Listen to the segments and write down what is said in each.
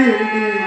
Hallelujah.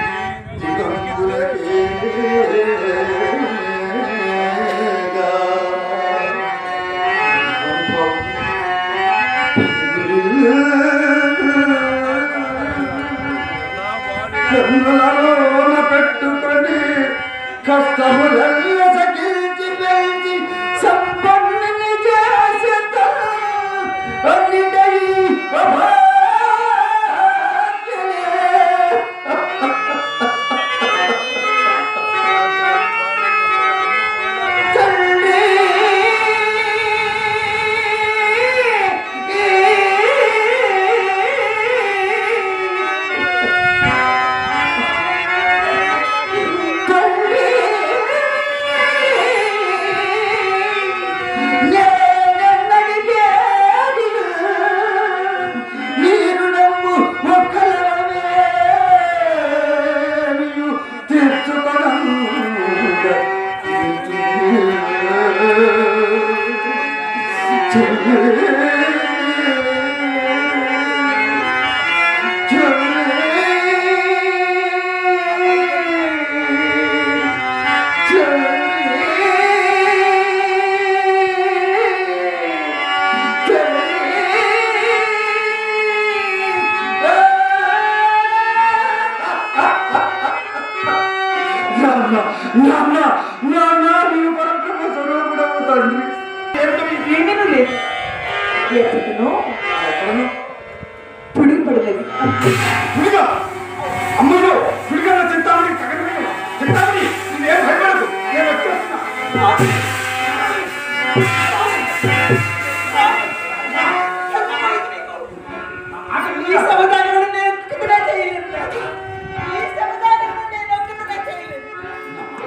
Yeah.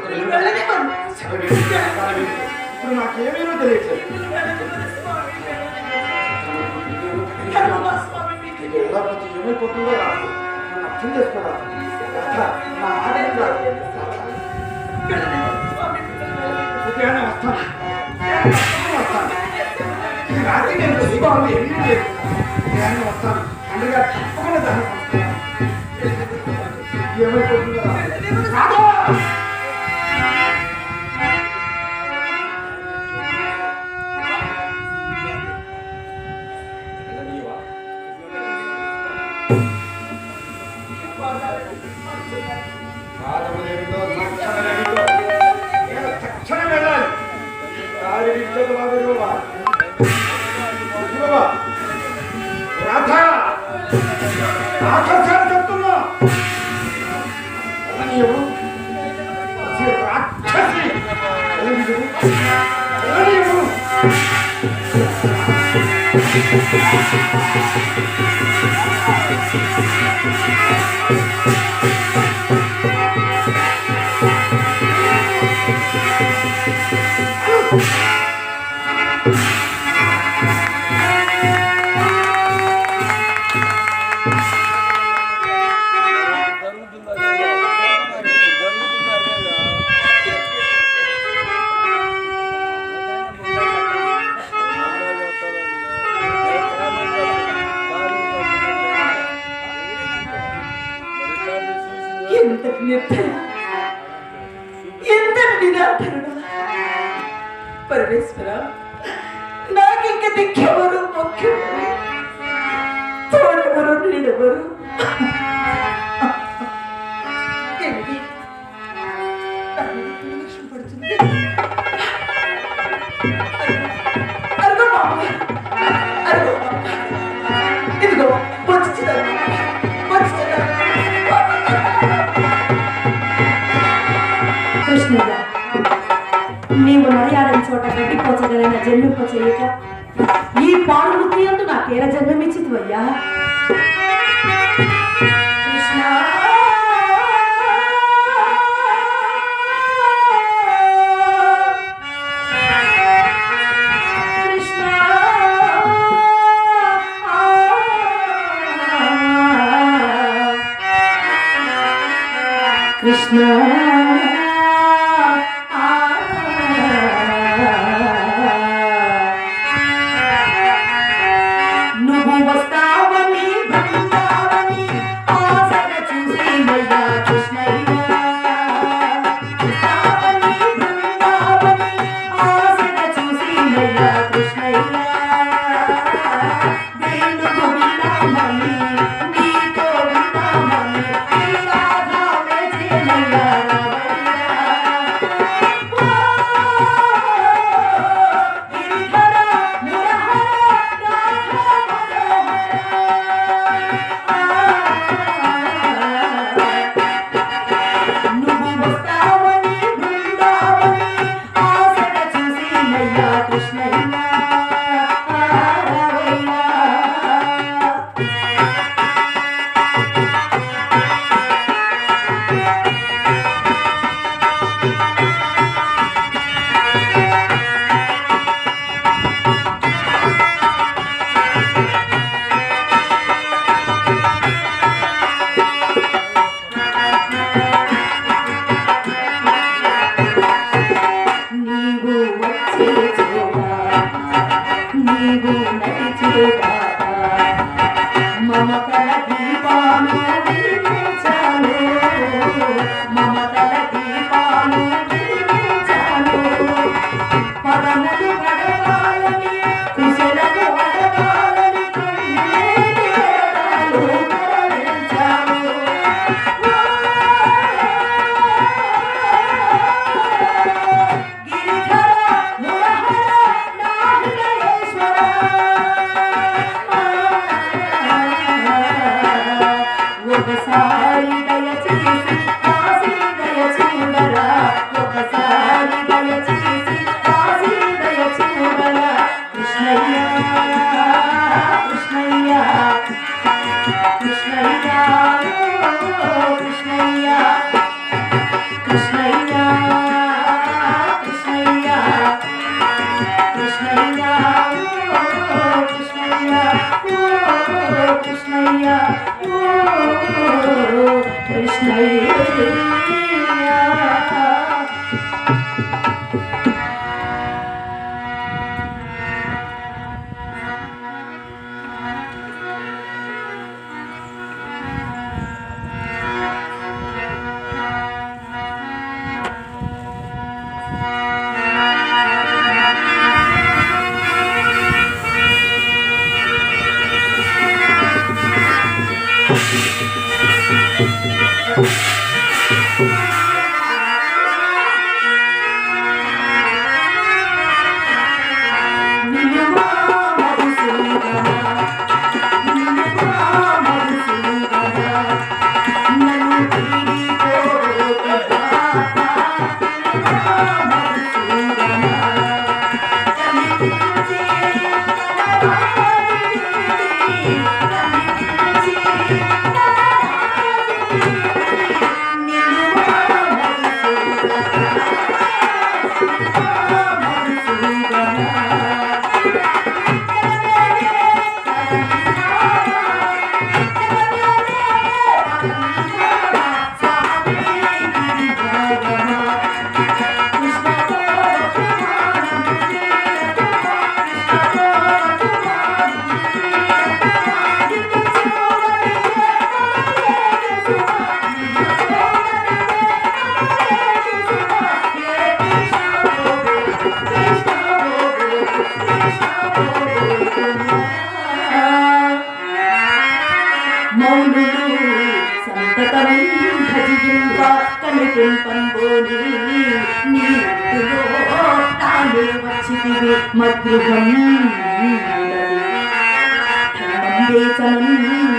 నేను నువ్వు వెళ్ళనివ్వను. ఇప్పుడు నాకేమేమో తెలియట్లేదు. స్వామి మీకు ఎలా ఏమైపోతుందో రాదు. నన్ను అర్థం చేసుకోరా నా మాట ఏం కాదు. ఉదయాన్నే వస్తాను. వస్తాను. ఈ రాత్రి నేను దీపావళి ఏమీ లేదు. ఉదయాన్నే వస్తాను. అందుగా తప్పకుండా దాన్ని ఏమైపోతుందో రాదు. రాదు కాదమలేమిటో, తక్షణమేమిటో. నేను తక్షణం వెళ్ళాలి. ఈ దారి విడిచదు బాబు బాబా. బాబా. రాధ! రాక్షసాన్ని చెప్తున్నా. వెళ్ళనీయవు. ఈ రాక్షసి. వెళ్ళనీయవు. Thank you. ఎంత నిరాధరణ పరమేశ్వర నాకింక దిక్కెవరు ముఖ్యమరు తోడెవరు నీడెవరు? প্রচলিত Mama, Oof. మౌనులు సంతతం భజింప కనుకుంపంబోని నీలో తాను వచ్చితివి మధురం చలం